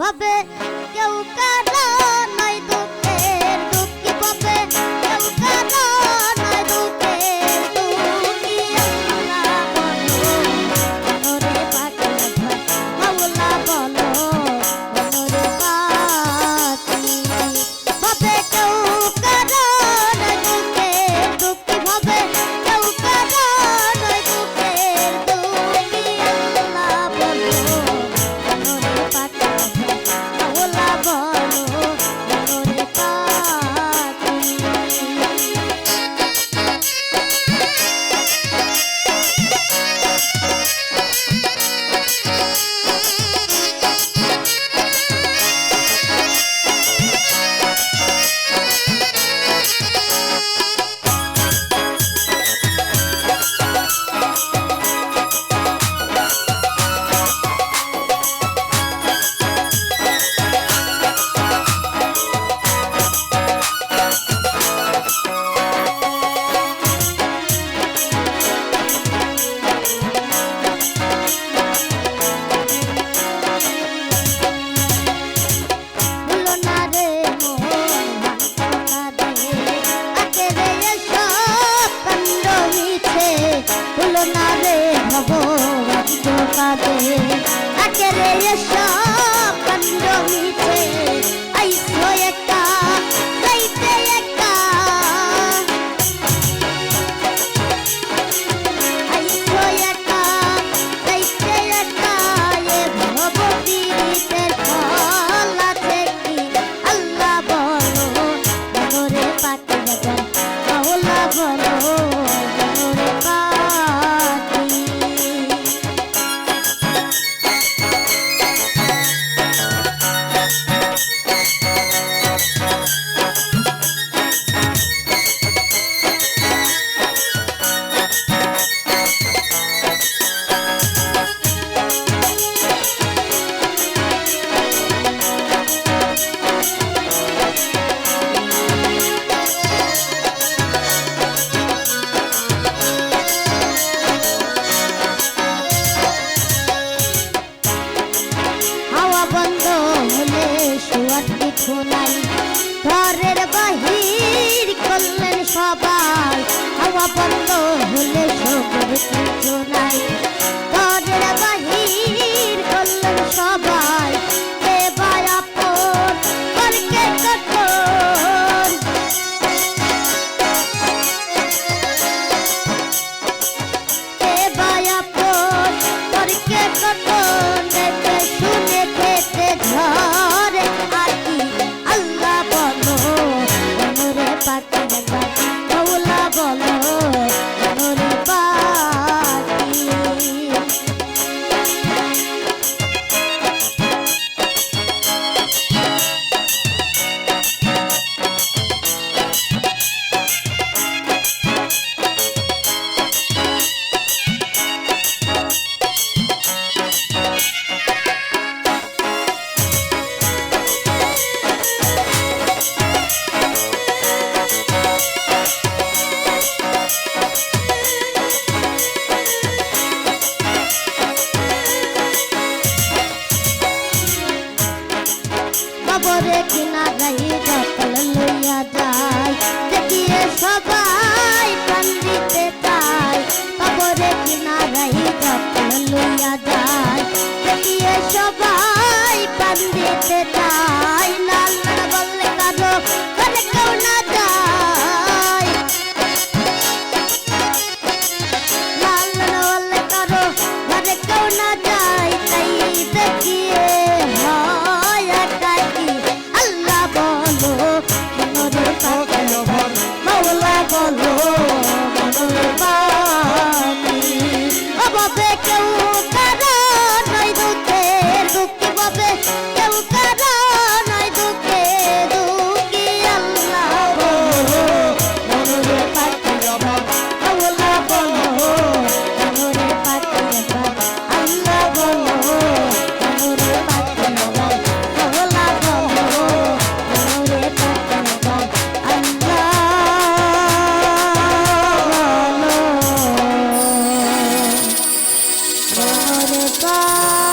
ভাবে কেউ কার কষ্ট পাবে। তাকে রে সব কাণ্ড মিছে পাপন্দ হলে সবর কিছু নাই। তোর বাহিনী দিতে তাই কবরে কিনারাই যখন লইয়া যায়। সবাই পান দিতে তাই acabar.